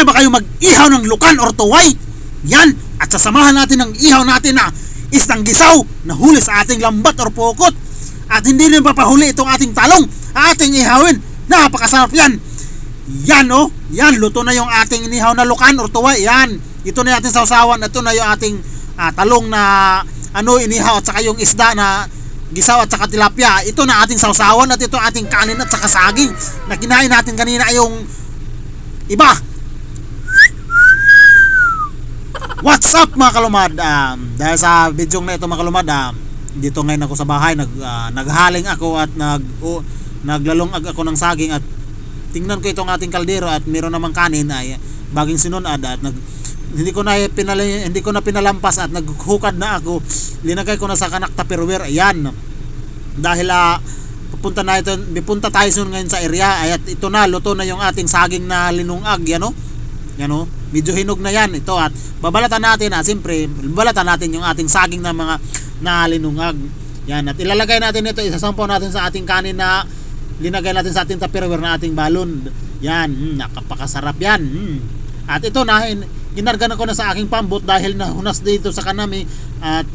na ba kayo mag-ihaw ng lukan or tuway? Yan, at sasamahan natin ng ihaw natin na isang gisaw na huli sa ating lambat or pokot. At hindi rin papahuli itong ating talong, ating ihawin. Napakasarap yan. Yan oh, yan, luto na yung ating inihaw na lukan or tuway. Yan, ito na yung ating sausawan. Ito na yung ating ah, talong na ano inihaw at saka yung isda na gisaw at saka tilapia. Ito na ating sausawan at ito ating kanin at saka saging na kinain natin kanina yung iba. What's up mga kalumad? Um, dahil sa video na ito mga kalumad, um, dito ngayon ako sa bahay, nag, ah, naghaling ako at nag, oh, naglalungag ako ng saging at tingnan ko itong ating kaldero at meron namang kanin ay baging sinunad at nag, hindi ko na pinala, hindi ko na pinalampas at naghukad na ako. Linagay ko na sa kanak tupperware ayan. Dahil ah, pupunta na ito pupunta tayo soon ngayon sa area ay at ito na luto na yung ating saging na linungag yan o yan o medyo hinog na yan. Ito at babalatan natin ah siyempre babalatan natin yung ating saging na mga na linungag yan at ilalagay natin ito isasampaw natin sa ating kanin na linagay natin sa ating tupperware na ating balon. Yan mm, nakapakasarap yan mm. at ito na hin- ginargan ako na sa aking pambot dahil nahunas dito sa kanami. At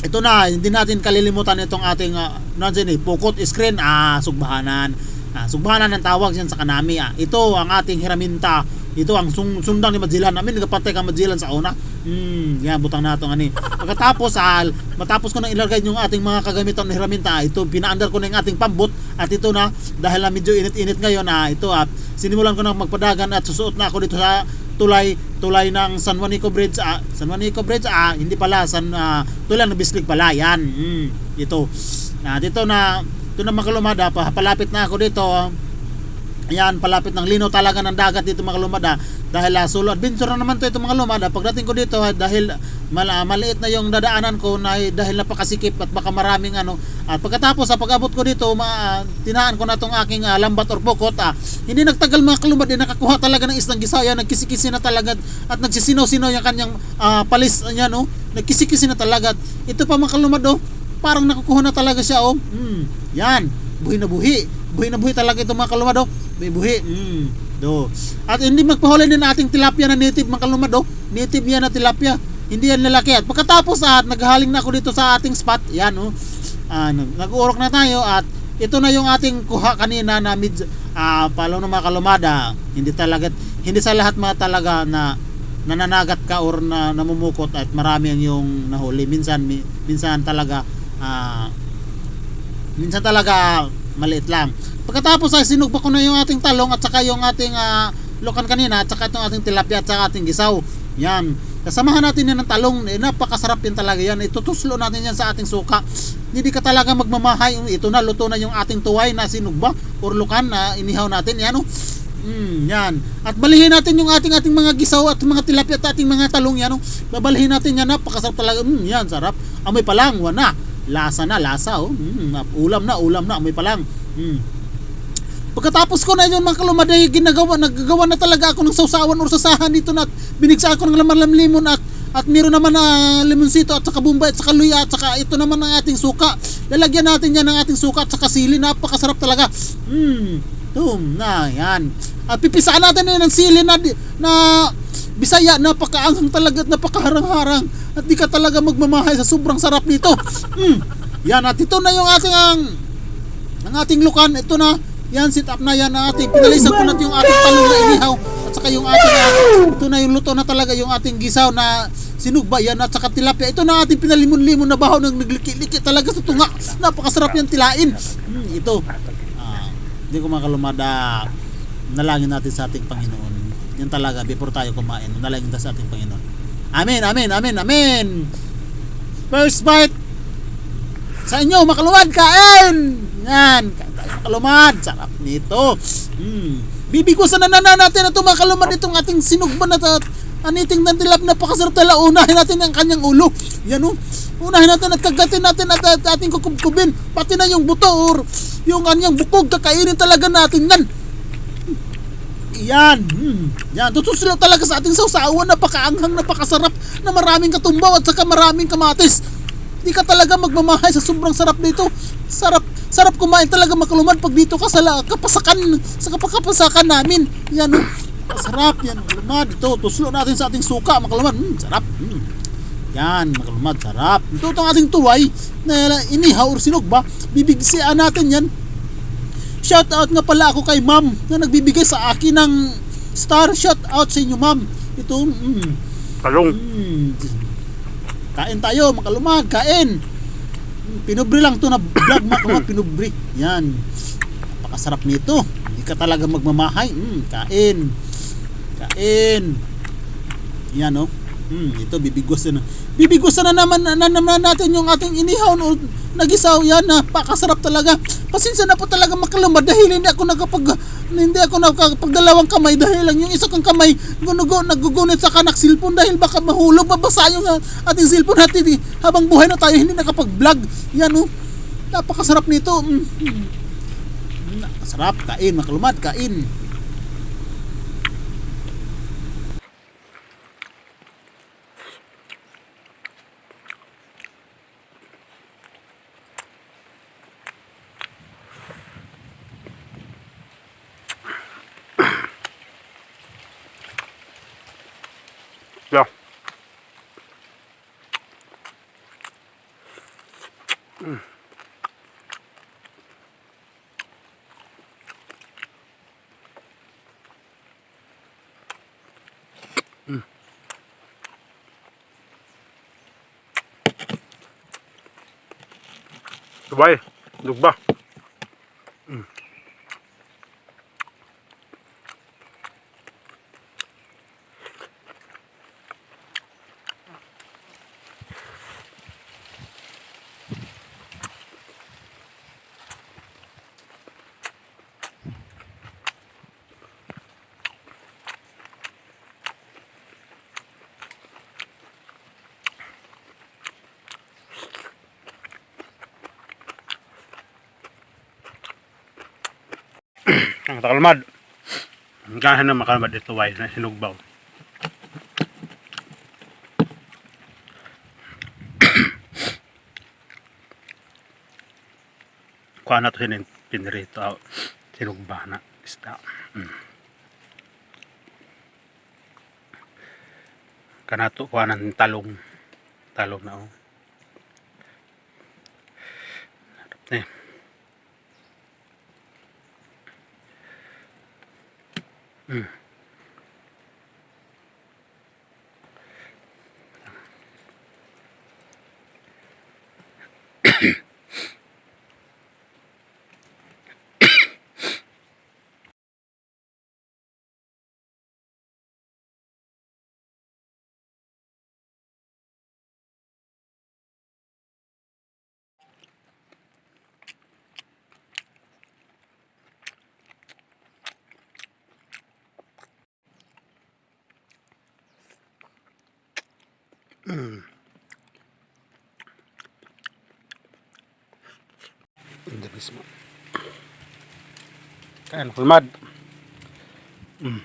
ito na hindi natin kalilimutan itong ating uh, nandiyan eh, pukot screen. Ah sugbahanan. Ah, sugbahanan ang tawag yan sa kanami. Ah. ito ang ating hiraminta ito ang sung sundang ni Madzilan namin nagapatay ka Madzilan sa una. Hmm yan butang na itong ani. Pagkatapos al matapos ko nang ilagay yung ating mga kagamitan ng hiraminta ah, ito pinaandar ko na yung ating pambot at ito na dahil na medyo init-init ngayon ah, ito at sinimulan ko na magpadagan at susuot na ako dito sa tulay tulay ng San Juanico Bridge ah, San Juanico Bridge ah hindi pala San ah, tulay ng Bislig pala yan. Mm, ito. Ah, dito na ito na makalumada pa palapit na ako dito Ayan, palapit ng lino talaga ng dagat dito mga lumada. Dahil uh, solo adventure na naman to ito mga lumada. Pagdating ko dito ah, dahil mala, maliit na yung dadaanan ko na dahil napakasikip at baka maraming ano. At pagkatapos sa pag-abot ko dito ma, tinaan ko na tong aking ah, lambat or pokot ah, hindi nagtagal mga kalumad din nakakuha talaga ng isang gisaya. Nagkisikisi na talaga at nagsisinaw-sinaw yung kanyang ah, palis niya no? Nagkisikisi na talaga. Ito pa mga kalumad oh parang nakukuha na talaga siya oh. Hmm, yan. Buhi na buhi buhi na buhi talaga ito mga kalumad oh. May buhi. Mm, do. At hindi magpahuli din ating tilapia na native mga kalumad oh. Native yan na tilapia. Hindi yan lalaki. At pagkatapos at naghaling na ako dito sa ating spot yan oh. Ah, nag- nag-uurok na tayo at ito na yung ating kuha kanina na mid ah palo ng mga kalumada hindi talaga hindi sa lahat mga talaga na nananagat ka or na namumukot at marami ang yung nahuli. Minsan mi- minsan talaga ah minsan talaga maliit lang pagkatapos ay sinugba ko na yung ating talong at saka yung ating ah, lukan kanina at saka itong ating tilapia at saka ating gisaw yan kasamahan natin yan ng talong eh, napakasarap yan talaga yan itutuslo natin yan sa ating suka hindi ka talaga magmamahay ito na luto na yung ating tuway na sinugba or lukan na inihaw natin yan oh Mm, yan. At balihin natin yung ating ating mga gisaw at mga tilapia at ating mga talong yan. Oh. Babalihin natin yan. Napakasarap talaga. Mm, yan, sarap. Amoy pa lang. Wana. Lasa na, lasa. Oh. Mm, ulam na, ulam na. Amoy pa lang. Mm. Pagkatapos ko na yun mga kalumaday, ginagawa, naggagawa na talaga ako ng sausawan or sasahan dito na binigsa ako ng laman limon at at meron naman na limonsito at saka bumbay at saka luya at saka ito naman ang ating suka. Lalagyan natin yan ng ating suka at saka sili. Napakasarap talaga. Mmm. Tum na yan. At pipisaan natin yan ng sili na, na Bisaya, napakaanghang talaga at napakaharang-harang. At di ka talaga magmamahay sa sobrang sarap nito. Mm. Yan at ito na yung ating ang, ang ating lukan. Ito na. Yan, sit up na yan na ating. Pinalisan ko na yung ating talong na inihaw. At saka yung ating, ah, ito na yung luto na talaga yung ating gisaw na sinugba yan at saka tilapia. Ito na ating pinalimon-limon na bahaw ng nagliki-liki talaga sa tunga. Napakasarap yan tilain. Mm, ito. Ah, hindi ko makalumada. Nalangin natin sa ating Panginoon. Yan talaga, before tayo kumain, nalangin tayo sa ating Panginoon. Amen, amen, amen, amen. First bite sa inyo, makalumad, kain! Yan, makalumad. Sarap nito. Hmm. Bibigusan na na natin ito makalumad itong ating sinugban at at aniting ng tilap napakasarap talaga. Unahin natin ang kanyang ulo. Yan o. Unahin natin at kagatin natin at, at ating kukubkubin. Pati na yung buto or yung kanyang bukog. Kakainin talaga natin yan. Yan. Hmm. Yan. Tutuslo talaga sa ating sausawan. Napakaanghang, napakasarap na maraming katumbaw at saka maraming kamatis. Hindi ka talaga magmamahay sa sobrang sarap dito. Sarap, sarap kumain talaga makalumad pag dito ka sa kapasakan, sa kapakapasakan namin. Yan oh. Sarap yan, mga kalumad. Ito, tuslo natin sa ating suka, mga kalumad. Mm, sarap. Mm. Yan, mga kalumad, sarap. Ito itong ating tuway na inihaw or sinog ba? Bibigsian natin yan. Shout out nga pala ako kay ma'am na nagbibigay sa akin ng star. Shout out sa inyo, ma'am. Ito, mm, Kalong. mm. Kain tayo, mga kalumad, kain. Pinubri lang to na vlog, mga kalumad, pinubri. Yan. Napakasarap nito. Hindi ka talaga magmamahay. Mm, kain. Kain. Yan oh. Hmm, ito bibigwas na. Bibigwas na naman na, na naman natin yung ating inihaw o nagisaw yan. Napakasarap talaga. Pasensya na po talaga makalumad dahil hindi ako nakapag hindi ako nakapagdalawang kamay dahil lang yung isa kong kamay gunugo nagugunit sa kanak cellphone dahil baka mahulog mabasa yung ah, ating cellphone natin habang buhay na tayo hindi nakapag-vlog. Yan oh. Napakasarap nito. Mm. Sarap, kain, makalumad, kain. Давай, дуба. Mm. Ang takalmad. Gahan na makalmad ito wise na sinugbaw. Kuha na to sinin pinirito ah, sinugba na isda. Mm. Kanato kuha ng talong. Talong na oh. Harap na eh. Hindi mismo. Kaya kulmad. Mm.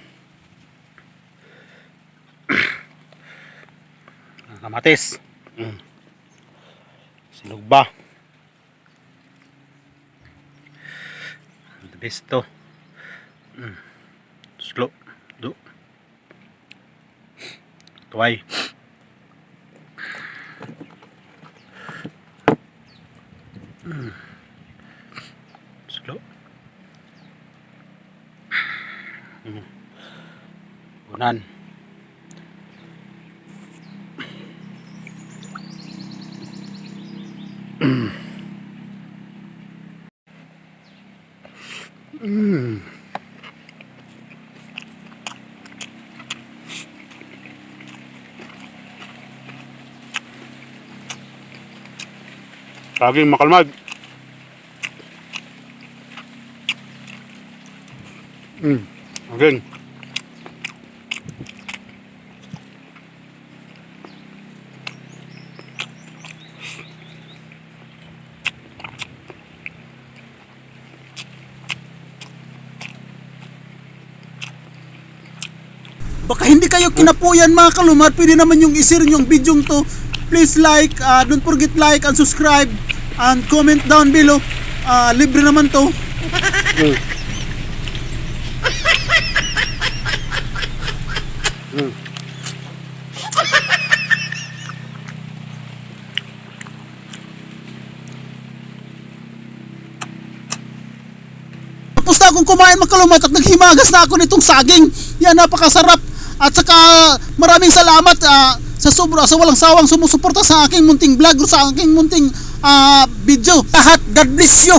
Kamatis. Mm. Sinugba. The best to. Mm. Slow. Do. Tuway. Slow. Mm. Unan. Mm. Makalmag. Mm. Again. Baka hindi kayo kinapuyan mga kalumad, pwede naman yung isir yung video to. Please like, uh, don't forget like and subscribe and comment down below. Uh, libre naman to. Mm. Tapos na akong kumain mga kalumat at naghimagas na ako nitong saging. Yan, napakasarap. At saka maraming salamat ah, sa sobra sa walang sawang sumusuporta sa aking munting vlog sa aking munting ah, video. Lahat, God bless you.